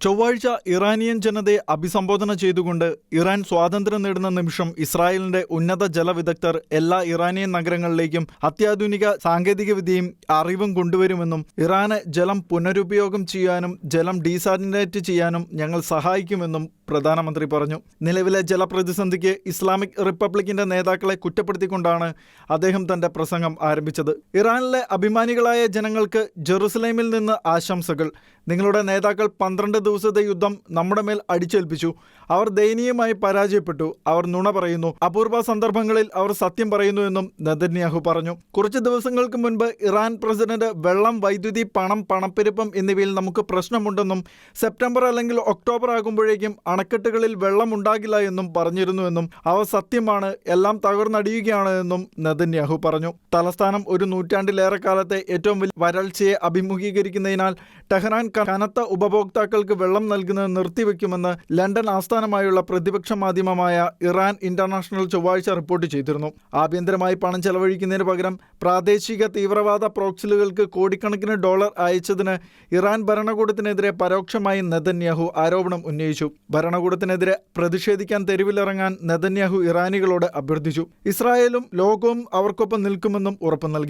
ചൊവ്വാഴ്ച ഇറാനിയൻ ജനതയെ അഭിസംബോധന ചെയ്തുകൊണ്ട് ഇറാൻ സ്വാതന്ത്ര്യം നേടുന്ന നിമിഷം ഇസ്രായേലിന്റെ ഉന്നത ജലവിദഗ്ധർ എല്ലാ ഇറാനിയൻ നഗരങ്ങളിലേക്കും അത്യാധുനിക സാങ്കേതികവിദ്യയും അറിവും കൊണ്ടുവരുമെന്നും ഇറാന് ജലം പുനരുപയോഗം ചെയ്യാനും ജലം ഡീസാലിനേറ്റ് ചെയ്യാനും ഞങ്ങൾ സഹായിക്കുമെന്നും പ്രധാനമന്ത്രി പറഞ്ഞു. നിലവിലെ ജലപ്രതിസന്ധിക്ക് ഇസ്ലാമിക് റിപ്പബ്ലിക്കിന്റെ നേതാക്കളെ കുറ്റപ്പെടുത്തിക്കൊണ്ടാണ് അദ്ദേഹം തന്റെ പ്രസംഗം ആരംഭിച്ചത്. ഇറാനിലെ അഭിമാനികളായ ജനങ്ങൾക്ക് ജെറുസലേമിൽ നിന്ന് ആശംസകൾ. നിങ്ങളുടെ നേതാക്കൾ പന്ത്രണ്ട് ദിവസത്തെ യുദ്ധം നമ്മുടെ മേൽ അടിച്ചേൽപ്പിച്ചു. അവർ ദയനീയമായി പരാജയപ്പെട്ടു. അവർ നുണ പറയുന്നു. അപൂർവ സന്ദർഭങ്ങളിൽ അവർ സത്യം പറയുന്നു എന്നും നെതന്യാഹു പറഞ്ഞു. കുറച്ച് ദിവസങ്ങൾക്ക് മുൻപ് ഇറാൻ പ്രസിഡന്റ് വെള്ളം വൈദ്യുതി പണം പണപ്പെരുപ്പം എന്നിവയിൽ നമുക്ക് പ്രശ്നമുണ്ടെന്നും സെപ്റ്റംബർ അല്ലെങ്കിൽ ഒക്ടോബർ ആകുമ്പോഴേക്കും അണക്കെട്ടുകളിൽ വെള്ളം ഉണ്ടാകില്ല എന്നും പറഞ്ഞിരുന്നുവെന്നും അവ സത്യമാണ് എല്ലാം തകർന്നടിയുകയാണ് എന്നും നെതന്യാഹു പറഞ്ഞു. തലസ്ഥാനം ഒരു നൂറ്റാണ്ടിലേറെ കാലത്തെ ഏറ്റവും വലിയ വരൾച്ചയെ അഭിമുഖീകരിക്കുന്നതിനാൽ ടെഹ്റാൻ കനത്ത ഉപഭോക്താക്കൾക്ക് വെള്ളം നൽകുന്നത് നിർത്തിവെക്കുമെന്ന് ലണ്ടൻ ആസ്ഥാനമായുള്ള പ്രതിപക്ഷ മാധ്യമമായ ഇറാൻ ഇന്റർനാഷണൽ ചൊവ്വാഴ്ച റിപ്പോർട്ട് ചെയ്തിരുന്നു. ആഭ്യന്തരമായി പണം ചെലവഴിക്കുന്നതിന് പകരം പ്രാദേശിക തീവ്രവാദ പ്രോക്സിലുകൾക്ക് കോടിക്കണക്കിന് ഡോളർ അയച്ചതിന് ഇറാൻ ഭരണകൂടത്തിനെതിരെ പരോക്ഷമായി നെതന്യാഹു ആരോപണം ഉന്നയിച്ചു. ഭരണകൂടത്തിനെതിരെ പ്രതിഷേധിക്കാൻ തെരുവിലിറങ്ങാൻ നെതന്യാഹു ഇറാനികളോട് അഭ്യർത്ഥിച്ചു. ഇസ്രായേലും ലോകവും അവർക്കൊപ്പം നിൽക്കുമെന്നും ഉറപ്പു നൽകി.